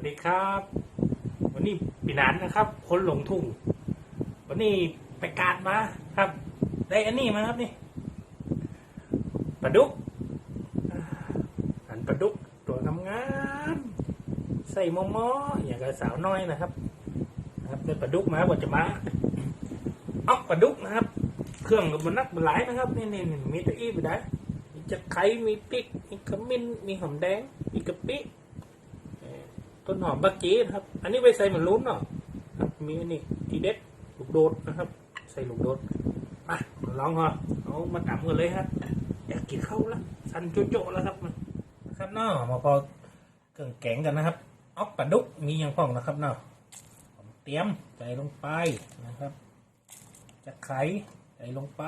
วัสดีครับ วันนี้ปีนันนะครับ คนหลงทุ่ง วันนี้ไปการมาครับ ได้อันนี้มาครับนี่ปลาดุกอันปลาดุกตัวงามๆใส่หมอมออย่างกับสาวน้อยนะครับนะครับได้ปลาดุกมาว่าจะมาเอาปลาดุกนะครับ เครื่องกับนนักบนหลายนะครับนี่นี่มีตะอี้ไปได้มีจะไข่มีพริกมีขมิ้นมีหอมแดงมีกะปิ ต้นหอมบักจีนะครับ อันนี้ไปใส่เหมือนลุ้นเนาะมีอันนี้ทีเด็ดลูกโดดนะครับ ใส่ลูกโดดมาลองเหรอเอามาตำกันเลยครับอยากกินข้าวแล้วสันโจๆแล้วครับนะครับเนาะมาพอเกิ่งแกงกันนะครับออกปลาดุกมีอย่างพ่องนะครับเนาะผมเตรียมใส่ลงไปนะครับจะไข่ใส่ลงไป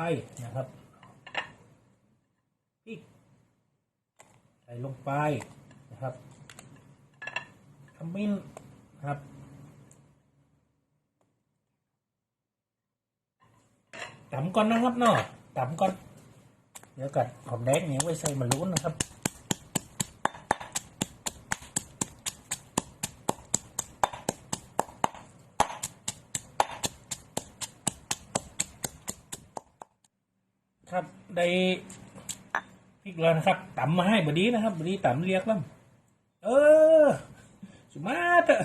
นะครับพริกใส่ลงไปนะครับ มิ้นครับตำก่อนนะครับเนาะต่ำก่อน เดี๋ยวกัดหอมแดงเนี่ยไว้ใส่มะรุนนะครับครับได้พริกแล้วนะครับตำมาให้บดีนะครับบดีตำเรียกแล้วเออ มาเถอะ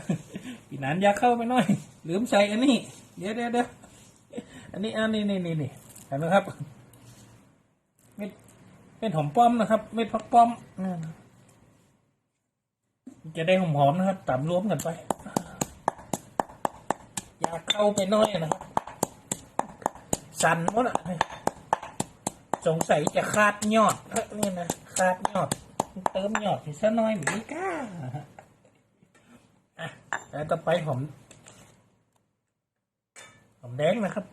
พี่นันอยากเข้าไปหน่อยลืมใส่อันนี้เดี๋ยวเดี๋ยวเดี๋ยวอันนี้อันนี้นี่นี่นี่เห็นไหมครับเม็ดเม็ดหอมป้อมนะครับเม็ดพักป้อมจะได้หอมหอมๆนะครับตำรวมกันไป อยากเข้าไปน่อยนะครับสั่นหมดอะสงสัยจะขาดยอดเอ้ยนี่นะขาดยอด เติมหยอดอีกสักน่อยหมีก้า แล้วต่อไปหอมหอมแดงนะครับ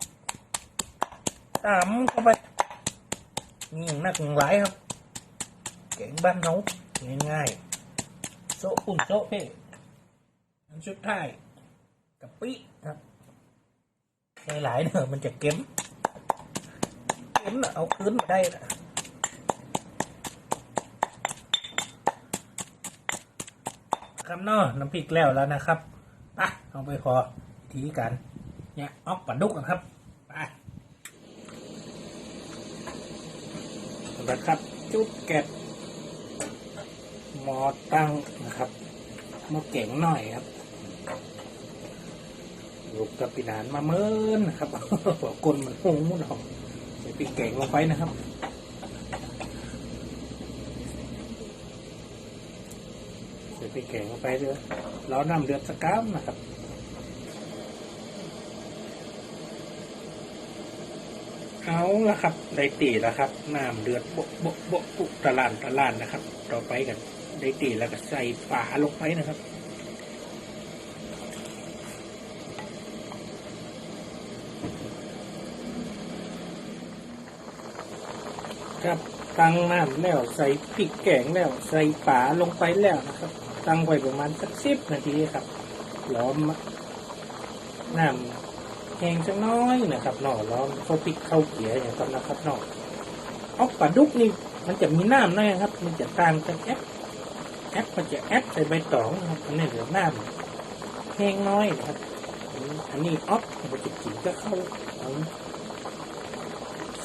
ตามเข้าไปมีอย่างนักอย่างหลายครับแกงบ้านเขาง่ายๆโซปุ่นโซเพ่อันสุดท้ายกะปิครับหลายๆเนอะมันจะเก็มเก็มนะเอาคืนมาได้นะครับเนาะน้ำพริกแล้วแล้วนะครับ ไปเอาไปพอวิธีการเนี่ยออกปลาดุกกันครับไปนะครับ จุดแกะหมอตั้งนะครับมอเก่งหน่อยครับลูกกับปีนานมาเมินนะครับกลมันหงมุดออกใส่ปีเก่งลงไปนะครับ ใส่พริกแกงลงไปเลยแล้วน้ำเดือดสักก้ามนะครับเอาละครับได้ตีแล้วครับน้ำเดือดโบะโบะโบะปุตะลานตะลานนะครับ ต่อไปกันได้ตีแล้วก็ใส่ปลาลงไปนะครับครับตั้งน้ำแล้วใส่พริกแกงแล้ว ใส่ปลาลงไปแล้วนะครับ ตั้งไว้ประมาณสักสิบนาทีครับล้อมน้ำแห้งสักน้อยนะครับนอล้อมเข้าพริกเข้าเกี๊ยอย่างนั้นนะครับนอเอาปลาดุกนี่มันจะมีน้ำหน่อยครับ มันจะต่างจากแอปแอปมันจะแอปใส่ใบตองนะครับอันนี้เหลือน้ำแห้งน้อยนะครับอันนี้ออฟมันจะกินก็เข้าเอา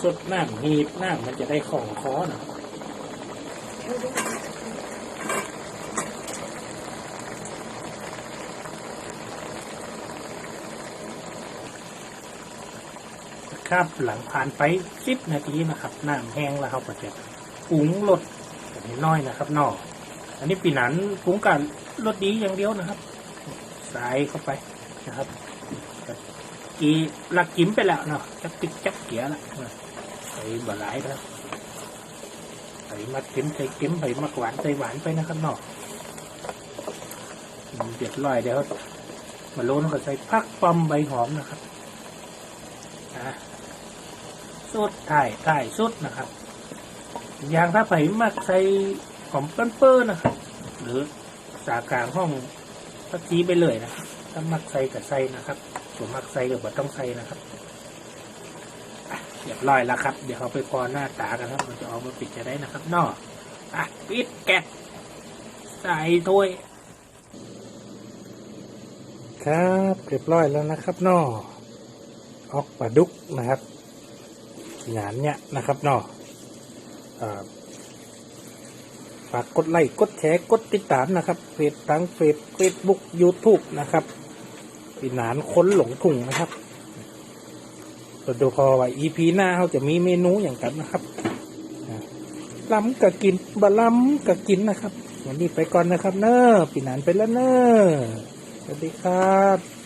สดน้ำหีบน้ำมันจะได้ของคอนะ ครับ หลังผ่านไปสิบนาทีนะครับน้ำแห้งแล้วเขาก็จะปรุงรสแบบนี้น้อยนะครับนอกอันนี้ปีนั้นปรุงกันรสดีอย่างเดียวนะครับใส่เข้าไปนะครับกีหลักกิมไปแล้วเนาะจักติกจักเกียแล้วนะใส่บะหลายแล้วใส่มัดเข็มใส่เข็มใส่มักหวานใส่หวานไปนะครับนอกเดือดร้อยเดี๋ยวมาโลนก็ใส่พักปอมใบหอมนะครับ สุดถ่ายถ่ายสุดนะครับอย่างถ้าไผ่มักใส่หอมเปิ้ลๆนะครับ หรือสากลางห้องพักจีไปเลยนะครับถ้ามักใส่กับใส่นะครับ ส่วนมักใส่กับบ่ต้องใส่นะครับอะเรียบร้อยแล้วครับ เดี๋ยวเขาไปพอหน้าตากันครับ มันจะออกมาปิดจะได้นะครับนอกอะปิดแกะใส่ถ้วย ครับ เรียบร้อยแล้วนะครับนอออกปลาดุกนะครับ งานเนี้ยนะครับนออ่าฝากกดไลค์กดแชร์กดติดตามนะครับเฟซทั้งเฟซเฟซบุ๊กยูทูบนะครับปีหนานค้นหลงถุงนะครับเราดูพอว่า EP หน้าเขาจะมีเมนูอย่างกันนะครับล้ำกับกินบะล้ำกับกินนะครับวันนี้ไปก่อนนะครับ เนอะปีหนานไปแล้วเนอสวัสดีครับ